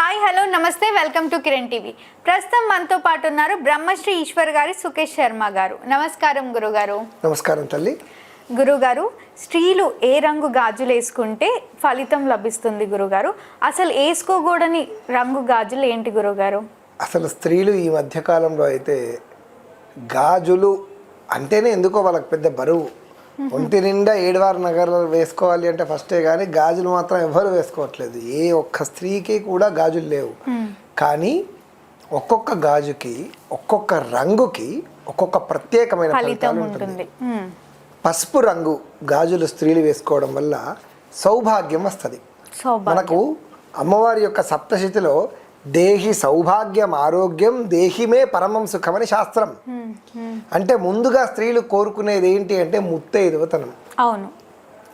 Hi hello నమస్తే welcome to Kiran TV. ప్రస్తుతం మనతో పాటు ఉన్నారు బ్రహ్మశ్రీ ఈశ్వర్ గారి సుకేష్ శర్మ గారు. నమస్కారం గురుగారు. నమస్కారం తల్లి. గురుగారు స్త్రీలు ఏ రంగు గాజులు వేసుకుంటే ఫలితం లభిస్తుంది గురుగారు? అసలు వేసుకోకూడని రంగు గాజులు ఏంటి గురుగారు? అసలు స్త్రీలు ఈ మధ్యకాలంలో అయితే గాజులు అంటేనే ఎందుకో వాళ్ళకి పెద్ద బరువు. ఒంటి నిండా ఏడువారు నగరాలు వేసుకోవాలి అంటే ఫస్టే కానీ గాజులు మాత్రం ఎవరు వేసుకోవట్లేదు. ఏ ఒక్క స్త్రీకి కూడా గాజులు లేవు. కానీ ఒక్కొక్క గాజుకి ఒక్కొక్క రంగుకి ఒక్కొక్క ప్రత్యేకమైన ఫలితం ఫలితాలు ఉంటుంది. పసుపు రంగు గాజులు స్త్రీలు వేసుకోవడం వల్ల సౌభాగ్యం వస్తుంది. మనకు అమ్మవారి యొక్క సప్తశతిలో దేహి సౌభాగ్యం ఆరోగ్యం దేహిమే పరమం సుఖం అని శాస్త్రం. అంటే ముందుగా స్త్రీలు కోరుకునేది ఏంటి అంటే ముత్తైదువతనం అవును.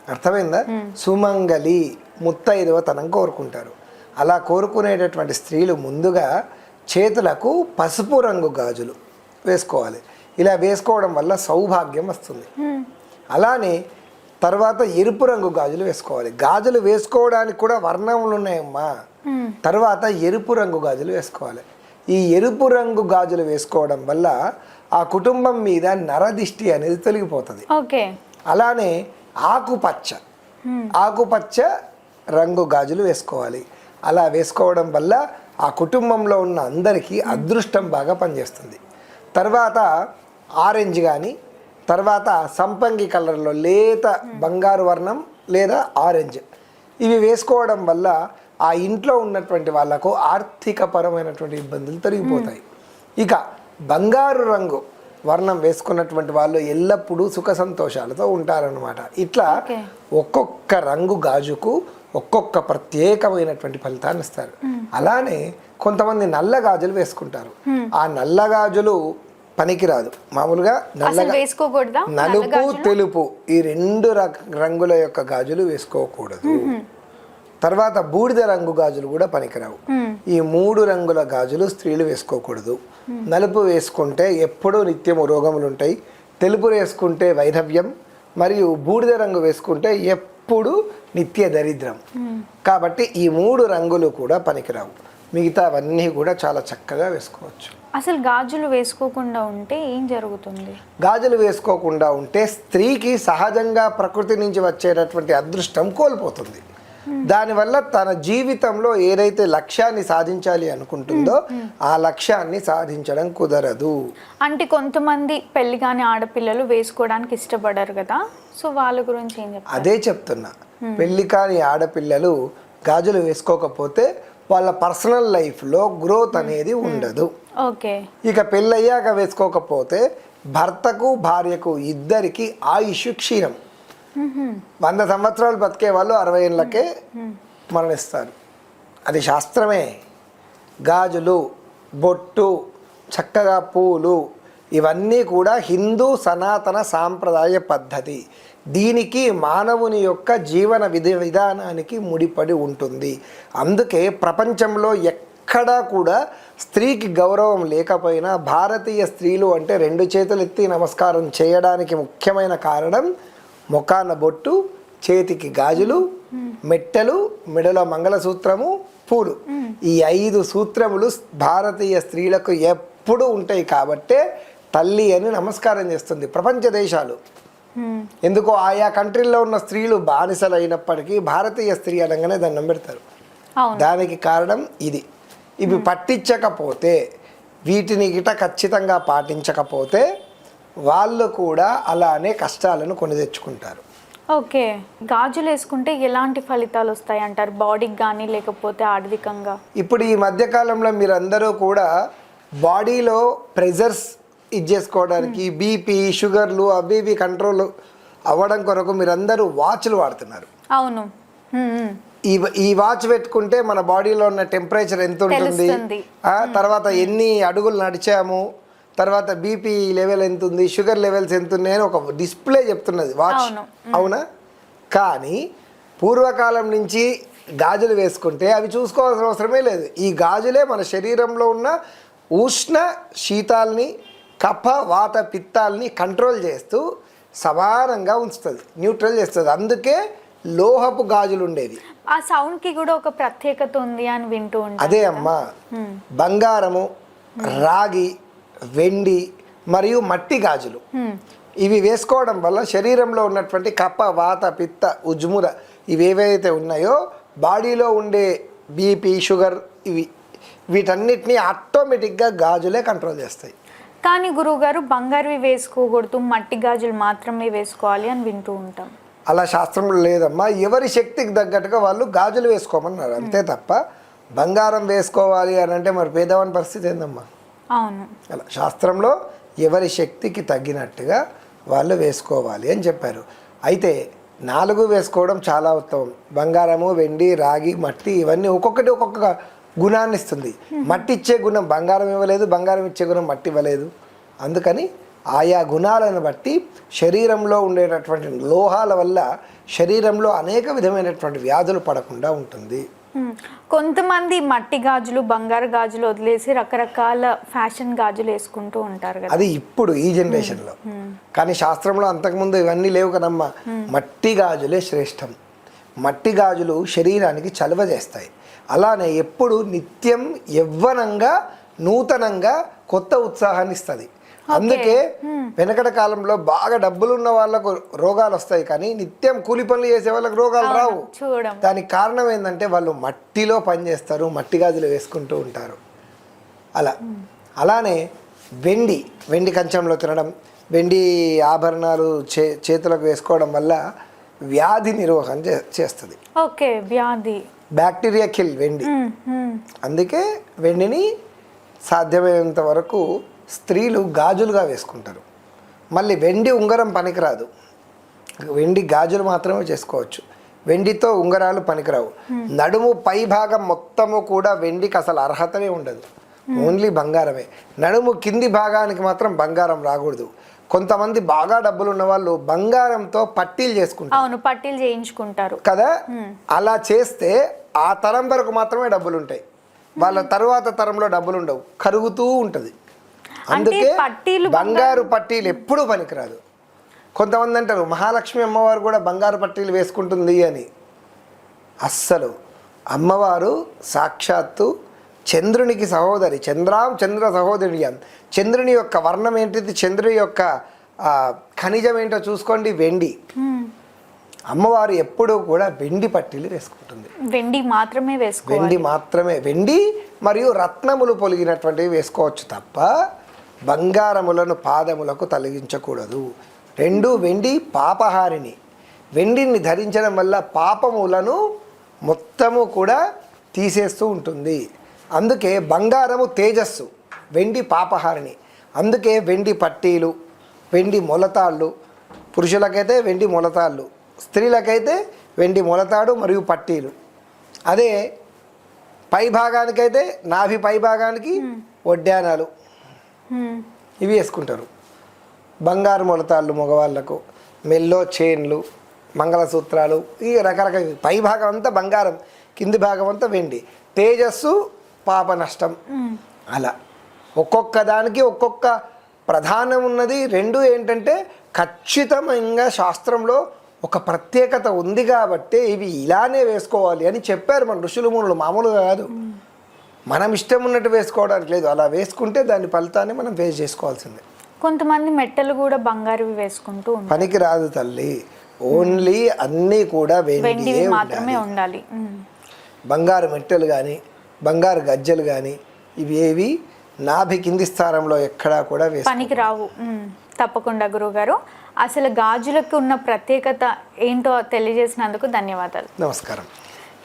అర్థమైందా? సుమంగలి ముత్తైదువతనం కోరుకుంటారు. అలా కోరుకునేటటువంటి స్త్రీలు ముందుగా చేతులకు పసుపు రంగు గాజులు వేసుకోవాలి. ఇలా వేసుకోవడం వల్ల సౌభాగ్యం వస్తుంది. అలానే తర్వాత ఎరుపు రంగు గాజులు వేసుకోవాలి. గాజులు వేసుకోవడానికి కూడా వర్ణములు ఉన్నాయమ్మా మ్మ్. తర్వాత ఎరుపు రంగు గాజులు వేసుకోవాలి. ఈ ఎరుపు రంగు గాజులు వేసుకోవడం వల్ల ఆ కుటుంబం మీద నరదిష్టి అనేది తొలగిపోతుంది. అలానే ఆకుపచ్చ. ఆకుపచ్చ రంగు గాజులు వేసుకోవాలి. అలా వేసుకోవడం వల్ల ఆ కుటుంబంలో ఉన్న అందరికీ అదృష్టం బాగా పనిచేస్తుంది. తర్వాత ఆరెంజ్ కానీ తర్వాత సంపంగి కలర్లో లేత బంగారు వర్ణం లేదా ఆరెంజ్. ఇవి వేసుకోవడం వల్ల ఆ ఇంట్లో ఉన్నటువంటి వాళ్ళకు ఆర్థికపరమైనటువంటి ఇబ్బందులు తొలగిపోతాయి. ఇక బంగారు రంగు వర్ణం వేసుకున్నటువంటి వాళ్ళు ఎల్లప్పుడూ సుఖ సంతోషాలతో ఉంటారనమాట ఇట్లా. ఒక్కొక్క రంగు గాజుకు ఒక్కొక్క ప్రత్యేకమైనటువంటి ఫలితాన్ని ఇస్తారు. అలానే కొంతమంది నల్ల గాజులు వేసుకుంటారు. ఆ నల్ల గాజులు పనికిరాదు. మామూలుగా నల్లగా వేసుకోకూడదా? నలుపు తెలుపు ఈ రెండు రంగుల యొక్క గాజులు వేసుకోకూడదు. తర్వాత బూడిద రంగు గాజులు కూడా పనికిరావు. ఈ మూడు రంగుల గాజులు స్త్రీలు వేసుకోకూడదు. నలుపు వేసుకుంటే ఎప్పుడూ నిత్యము రోగములు ఉంటాయి తెలుపు వేసుకుంటే వైధవ్యం. మరియు బూడిద రంగు వేసుకుంటే ఎప్పుడు నిత్య దరిద్రం. కాబట్టి ఈ మూడు రంగులు కూడా పనికిరావు. మిగతావన్నీ కూడా చాలా చక్కగా వేసుకోవచ్చు. అసలు గాజులు వేసుకోకుండా ఉంటే ఏం జరుగుతుంది? గాజులు వేసుకోకుండా ఉంటే స్త్రీకి సహజంగా ప్రకృతి నుంచి వచ్చేటటువంటి అదృష్టం కోల్పోతుంది. దానివల్ల తన జీవితంలో ఏదైతే లక్ష్యాన్ని సాధించాలి అనుకుంటుందో ఆ లక్ష్యాన్ని సాధించడం కుదరదు. అంటే కొంతమంది పెళ్ళి కాని ఆడపిల్లలు వేసుకోవడానికి ఇష్టపడరు కదా. సో వాళ్ళ గురించి ఏం చెప్తారు? అదే చెప్తున్నా. పెళ్ళి కాని ఆడపిల్లలు గాజులు వేసుకోకపోతే వాళ్ళ పర్సనల్ లైఫ్లో గ్రోత్ అనేది ఉండదు. ఓకే. ఇక పెళ్ళయ్యాక వేసుకోకపోతే భర్తకు భార్యకు ఇద్దరికి ఆయుష్ క్షీణం. వంద సంవత్సరాలు బతికే వాళ్ళు అరవై ఏళ్ళకే మరణిస్తారు. అది శాస్త్రమే. గాజులు బొట్టు చక్కగా పూలు ఇవన్నీ కూడా హిందూ సనాతన సాంప్రదాయ పద్ధతి. దీనికి మానవుని యొక్క జీవన విధి విధానానికి ముడిపడి ఉంటుంది. అందుకే ప్రపంచంలో ఎక్కడా కూడా స్త్రీకి గౌరవం లేకపోయినా భారతీయ స్త్రీలు అంటే రెండు చేతులు ఎత్తి నమస్కారం చేయడానికి ముఖ్యమైన కారణం ముఖాన బొట్టు చేతికి గాజులు మెట్టెలు మెడలో మంగళసూత్రము పూలు. ఈ ఐదు సూత్రములు భారతీయ స్త్రీలకు ఎప్పుడూ ఉంటాయి కాబట్టే తల్లి అని నమస్కారం చేస్తుంది ప్రపంచ దేశాలు. ఎందుకో ఆయా కంట్రీల్లో ఉన్న స్త్రీలు బానిసలు అయినప్పటికీ భారతీయ స్త్రీ అనగానే దండం పెడతారు అవును. దానికి కారణం ఇది. ఇవి పట్టించకపోతే వీటిని గిట ఖచ్చితంగా పాటించకపోతే వాళ్ళు కూడా అలానే కష్టాలను కొని తెచ్చుకుంటారు. ఓకే. గాజులు వేసుకుంటే ఎలాంటి ఫలితాలు వస్తాయి అంటారు? బాడీకి కానీ లేకపోతే ఆర్థికంగా? ఇప్పుడు ఈ మధ్యకాలంలో మీరందరూ కూడా బాడీలో ప్రెజర్స్ ఇచ్చేసుకోవడానికి బీపీ షుగర్లు అవి ఇవి కంట్రోల్ అవ్వడం కొరకు మీరందరూ వాచ్లు వాడుతున్నారు. అవును. ఈ ఈ వాచ్ పెట్టుకుంటే మన బాడీలో ఉన్న టెంపరేచర్ ఎంత ఉంటుంది తర్వాత ఎన్ని అడుగులు నడిచాము? తర్వాత బీపీ లెవెల్ ఎంత ఉంది షుగర్ లెవెల్స్ ఎంత ఉన్నాయని ఒక డిస్ప్లే చెప్తున్నది. వాచ్ అవును. కానీ పూర్వకాలం నుంచి గాజులు వేసుకుంటే అవి చూసుకోవాల్సిన అవసరమే లేదు. ఈ గాజులే మన శరీరంలో ఉన్న ఉష్ణ శీతాల్ని కఫ వాత పిత్తాల్ని కంట్రోల్ చేస్తూ సమానంగా ఉంచుతుంది న్యూట్రల్ చేస్తుంది. అందుకే లోహపు గాజులు ఉండేవి. ఆ సౌండ్కి కూడా ఒక ప్రత్యేకత ఉంది అని వింటూ అదే అమ్మా. బంగారము రాగి వెండి మరియు మట్టి గాజులు. ఇవి వేసుకోవడం వల్ల శరీరంలో ఉన్నటువంటి కప్ప వాత పిత్త ఉజ్ముర ఇవి ఏవైతే ఉన్నాయో బాడీలో ఉండే బీపీ షుగర్ ఇవి వీటన్నిటిని ఆటోమేటిక్గా గాజులే కంట్రోల్ చేస్తాయి. కానీ గురువుగారు బంగారువి వేసుకోకూడదు మట్టి గాజులు మాత్రమే వేసుకోవాలి అని వింటూ ఉంటాం. అలా శాస్త్రంలో లేదమ్మా. ఎవరి శక్తికి తగ్గట్టుగా వాళ్ళు గాజులు వేసుకోమన్నారు. అంతే తప్ప బంగారం వేసుకోవాలి అని అంటే మరి పేదవాని పరిస్థితి ఏందమ్మా? అవును. అలా శాస్త్రంలో ఎవరి శక్తికి తగ్గినట్టుగా వాళ్ళు వేసుకోవాలి అని చెప్పారు. అయితే నాలుగు వేసుకోవడం చాలా ఉత్తమం. బంగారము వెండి రాగి మట్టి ఇవన్నీ ఒక్కొక్కటి ఒక్కొక్క గుణాన్ని ఇస్తుంది. మట్టి ఇచ్చే గుణం బంగారం ఇవ్వలేదు బంగారం ఇచ్చే గుణం మట్టి ఇవ్వలేదు. అందుకని ఆయా గుణాలను బట్టి శరీరంలో ఉండేటటువంటి లోహాల వల్ల శరీరంలో అనేక విధమైనటువంటి వ్యాధులు పడకుండా ఉంటుంది. కొంతమంది మట్టి గాజులు బంగారు గాజులు వదిలేసి రకరకాల ఫ్యాషన్ గాజులు వేసుకుంటూ ఉంటారు కదా. అది ఇప్పుడు ఈ జనరేషన్లో. కానీ శాస్త్రంలో అంతకుముందు ఇవన్నీ లేవు కదమ్మా. మట్టి గాజులే శ్రేష్టం. మట్టి గాజులు శరీరానికి చలువ చేస్తాయి. అలానే ఎప్పుడు నిత్యం యవ్వనంగా నూతనంగా కొత్త ఉత్సాహాన్ని ఇస్తుంది. అందుకే వెనకట కాలంలో బాగా డబ్బులు ఉన్న వాళ్ళకు రోగాలు వస్తాయి కానీ నిత్యం కూలి పనులు చేసే వాళ్ళకి రోగాలు రావు. దానికి కారణం ఏంటంటే వాళ్ళు మట్టిలో పనిచేస్తారు మట్టి గాజులు వేసుకుంటూ ఉంటారు. అలా. అలానే వెండి వెండి కంచంలో తినడం వెండి ఆభరణాలు చే చేతులకు వేసుకోవడం వల్ల వ్యాధి నిర్వహణ చే చేస్తుంది. ఓకే వ్యాధి. బ్యాక్టీరియా కిల్ వెండి. మ్మ్. అందుకే వెండిని సాధ్యమైనంత వరకు స్త్రీలు గాజులుగా వేసుకుంటారు. మళ్ళీ వెండి ఉంగరం పనికిరాదు. వెండి గాజులు మాత్రమే చేసుకోవచ్చు. వెండితో ఉంగరాలు పనికిరావు. నడుము పై భాగం మొత్తము కూడా వెండికి అసలు అర్హతనే ఉండదు. ఓన్లీ బంగారమే. నడుము కింది భాగానికి మాత్రం బంగారం రాకూడదు. కొంతమంది బాగా డబ్బులు ఉన్న వాళ్ళు బంగారంతో పట్టీలు చేసుకుంటారు. అవును పట్టీలు చేయించుకుంటారు. కదా? అలా చేస్తే ఆ తరం వరకు మాత్రమే డబ్బులు ఉంటాయి వాళ్ళ తరువాత తరంలో డబ్బులు ఉండవు కరుగుతూ ఉంటుంది. అందుకే పట్టీలు బంగారు పట్టీలు ఎప్పుడూ పనికిరాదు. కొంతమంది అంటారు మహాలక్ష్మి అమ్మవారు కూడా బంగారు పట్టీలు వేసుకుంటుంది అని. అస్సలు. అమ్మవారు సాక్షాత్తు చంద్రునికి సహోదరి చంద్రాం చంద్ర సహోదరి చంద్రుని యొక్క వర్ణం ఏంటిది చంద్రుని యొక్క ఖనిజం ఏంటో చూసుకోండి వెండి. మ్మ్. అమ్మవారు ఎప్పుడూ కూడా వెండి పట్టీలు వేసుకుంటుంది. వెండి మాత్రమే వేసుకోవాలి. వెండి మాత్రమే. వెండి మరియు రత్నములు పొలిగినటువంటివి వేసుకోవచ్చు తప్ప బంగారములను పాదములకు తొలగించకూడదు. రెండు వెండి పాపహారిని వెండిని ధరించడం వల్ల పాపములను మొత్తము కూడా తీసేస్తూ ఉంటుంది. అందుకే బంగారము తేజస్సు వెండి పాపహారిని అందుకే వెండి పట్టీలు వెండి మొలతాళ్ళు. పురుషులకైతే వెండి మొలతాళ్ళు స్త్రీలకైతే వెండి మొలతాడు మరియు పట్టీలు. అదే పై భాగానికైతే నాభి పై భాగానికి వడ్డానాలు. ఇవి వేసుకుంటారు. బంగారు మొలతాళ్ళు మగవాళ్ళకు మెల్లో చైన్లు మంగళసూత్రాలు ఈ రకరకాల పై భాగం అంతా బంగారం కింది భాగం అంతా వెండి. తేజస్సు పాప నష్టం. అలా. ఒక్కొక్క దానికి ఒక్కొక్క ప్రధానం ఉన్నది. రెండు ఏంటంటే ఖచ్చితంగా శాస్త్రంలో ఒక ప్రత్యేకత ఉంది కాబట్టి ఇవి ఇలానే వేసుకోవాలి అని చెప్పారు మన ఋషులు మునులు. మామూలుగా కాదు. మనం ఇష్టం ఉన్నట్టు వేసుకోవడానికి లేదు. అలా వేసుకుంటే దాని ఫలితాన్ని మనం ఫేస్ చేసుకోవాల్సిందే. కొంతమంది మెట్టలు కూడా బంగారువి వేసుకుంటూ పనికి రాదు తల్లి. ఓన్లీ అన్నీ కూడా వెండియే మాత్రమే ఉండాలి. బంగారు మెట్టెలు కానీ బంగారు గజ్జలు కానీ ఇవి ఏవి? నాభి కింది స్థానంలో ఎక్కడా కూడా వేసు పనికి రావు. తప్పకుండా గురువుగారు. అసలు గాజులకు ఉన్న ప్రత్యేకత ఏంటో తెలియజేసినందుకు ధన్యవాదాలు. నమస్కారం.